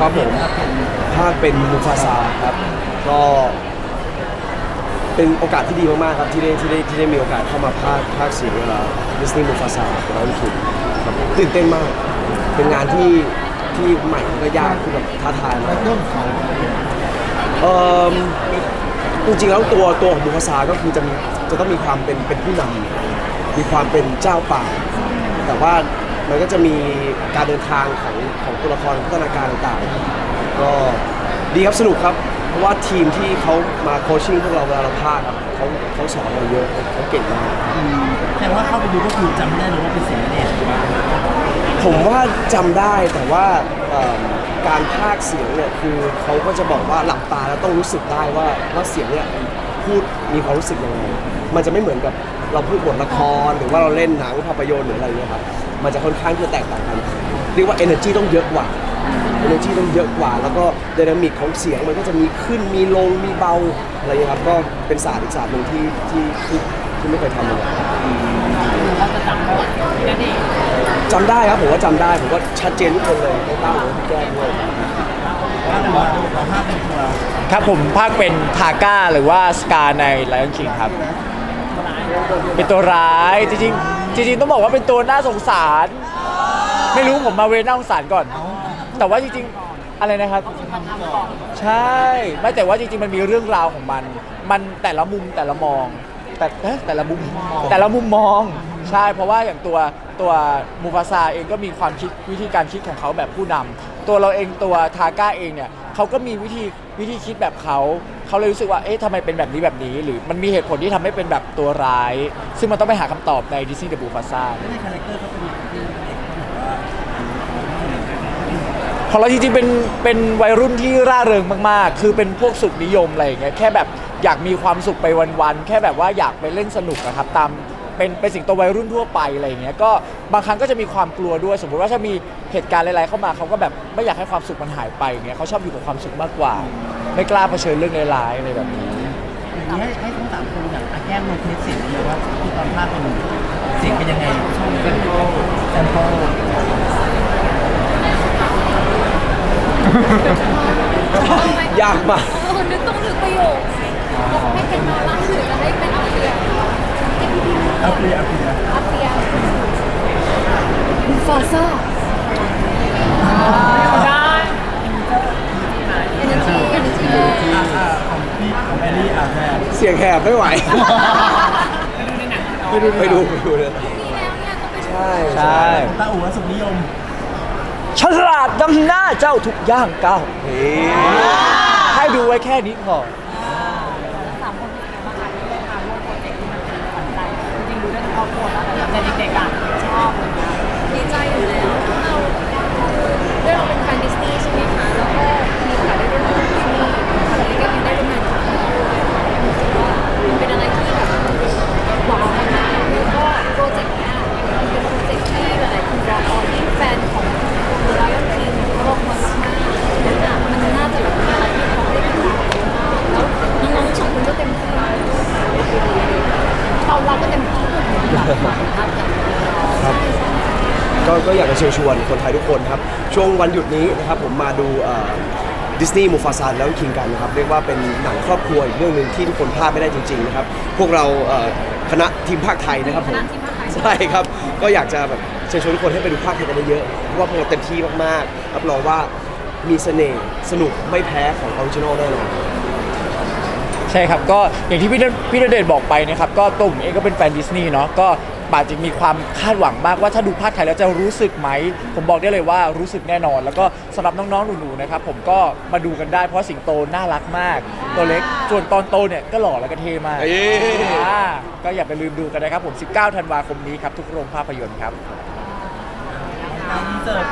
ครับผมภาคเป็นมูฟาซาครับ ก็ เป็นโอกาสที่ดีมากๆครับที่ได้ที่ได้ที่ได้มีโอกาสเข้ามาภาคภาคเสียงดิสนีย์มูฟาซาของเราคิงครับตื่นเต้นมาก เป็นงานที่ที่ใหม่แล้วก็ยากที่แบบท้าทายมากเรื่องเขาเอ่อจริงๆแล้วตัวตัวของมูฟาซาก็คือจะมีจะต้องมีความเป็นเป็นผู้นำมีความเป็นเจ้าป่า แต่ว่า มันก็จะมีการเดินทางของของตัวละครพัฒนาการต่างๆ ก็ดีครับสนุกครับ เพราะว่าทีมที่เขามาโคชชิ่งพวกเราเวลาเราพากครับเขาเขาสอนเราเยอะเขาเก่งมากแต่ว่าเข้าไปดูก็คือจำไม่ได้เลยว่าเป็นเสียงณเดชน์ผมว่าจำได้แต่ว่าเอิ่มการพากย์เสียงเนี่ยคือเขาก็จะบอกว่าหลับตาแล้วต้องรู้สึกได้ว่าว่าเสียงเนี่ยพูดมีความรู้สึกยังไงมันจะไม่เหมือนกับ เราพูดบทละครหรือว่าเราเล่นหนังภาพยนตร์หรืออะไรเงี้ยครับมันจะค่อนข้างที่จะแตกต่างกันเรียกว่า energy ต้องเยอะกว่า energy ต้องเยอะกว่า แล้วก็ dynamic ของเสียงมันก็จะมีขึ้นมีลงมีเบาอะไรเงี้ยครับก็เป็นศาสตร์อีกศาสตร์หนึ่งที่ที่ที่ที่ไม่เคยทำมาก่อนเราจะจำได้พี่ณเดชน์จำได้ครับผมว่าจำได้ผมว่าชัดเจนทุกคนเลยไม่ต้าหรือพี่แก้มด้วยว่าแต่ว่าเราภาพเป็นตัวครับผมภาคเป็นทาก้าหรือว่าสกาใน Lion King ครับ เป็นตัวร้ายจริงๆจริงๆต้องบอกว่าเป็นตัวน่าสงสาร ไม่รู้ผมมาเวรน่าสงสารก่อน แต่ว่าจริงๆอะไรนะครับ ใช่ไม่แต่ว่าจริงๆมันมีเรื่องราวของมัน มันแต่ละมุมแต่ละมอง แต่เอ๊ะแต่ละมุมแต่ละมุมมอง ใช่เพราะว่าอย่างตัวตัวมูฟาซาเองก็มีความคิดวิธีการคิดของเขาแบบผู้นำตัวเราเองตัวทาก้าเองเนี่ยเขาก็มีวิธีวิธีคิดแบบเขา เขาเลยรู้สึกว่า เอ๊ะทำไมเป็นแบบนี้แบบนี้ หรือมันมีเหตุผลที่ทำให้เป็นแบบตัวร้าย ซึ่งมันต้องไปหาคำตอบในดิสนีย์เดอะบูฟาซาในคาแรคเตอร์เขาเป็นอย่างที่ณเดชน์เขาบอกว่าของเราจริงๆเป็นเป็นวัยรุ่นที่ร่าเริงมากๆ คือเป็นพวกสุขนิยมอะไรอย่างเงี้ย แค่แบบอยากมีความสุขไปวันๆ แค่แบบว่าอยากไปเล่นสนุกนะครับตาม เป็นเป็นสิ่งตัววัยรุ่นทั่วไปอะไรอย่างเงี้ยก็บางครั้งก็จะมีความกลัวด้วย สมมติว่าถ้ามีเหตุการณ์อะไรๆเข้ามาเขาก็แบบไม่อยากให้ความสุขมันหายไปอย่างเงี้ยเขาชอบอยู่กับความสุขมากกว่า ไม่กล้าเผชิญเรื่องร้ายๆอะไรแบบนี้อย่างนี้ให้ให้ทั้งสามคนอย่างอาแก้มลงเทสเสียงเลยว่าที่ตอนภาคเป็นเสียงเป็นยังไงช่วงเป็นแซมเปิลยากมาก เสียงแหบไม่ไหว ไปดูในหนังไปดูไปดูเลยนี่แล้วเนี่ยต้องไปดูใช่ใช่ตาอู๋และสุขนิยมฉลาดนำหน้าเจ้าทุกย่างก้าวนี่ให้ดูไว้แค่นี้พอสามคนเป็นไงบ้างคะที่ได้มาร่วมโปรเจกต์ที่มันเป็นฝันใจจริงๆดูได้ทั้งครอบครัวแล้วแต่เด็กๆอะชอบ ครับก็ก็อยากจะเชิญชวนคนไทยทุกคนครับ ช่วงวันหยุดนี้นะครับผมมาดูดิสนีย์มูฟาซานแล้วคิงกันนะครับเรียกว่าเป็นหนังครอบครัวอีกเรื่องหนึ่งที่ทุกคนพลาดไม่ได้จริงๆนะครับพวกเราเอ่อคณะทีมภาคไทยนะครับผมคณะทีมภาคไทยใช่ครับก็อยากจะแบบเชิญชวนทุกคนให้ไปดูภาคไทยกันเยอะๆเพราะว่าพวกเราเต็มที่มากๆรับรองว่ามีเสน่ห์สนุกไม่แพ้ของออริจินอลแน่นอน ใช่ครับก็อย่างที่พี่ณพี่ณเดชน์บอกไปนะครับก็ตุ่มเองก็เป็นแฟนดิสนีย์เนาะก็ปาจจะมีความคาดหวังมากว่าถ้าดูภาคไทยแล้วจะรู้สึกไหม ผมบอกได้เลยว่ารู้สึกแน่นอน แล้วก็สำหรับน้องๆหนูๆนะครับผมก็มาดูกันได้เพราะสิงโตน่ารักมาก ตัวเล็กส่วนตอนโตเนี่ยก็หล่อแล้วก็เท่มากเอ้ย อ่าก็อย่าไปลืมดูกันนะครับผม 19 ธันวาคมนี้ครับทุกโรงภาพยนตร์ครับอินเสิร์ต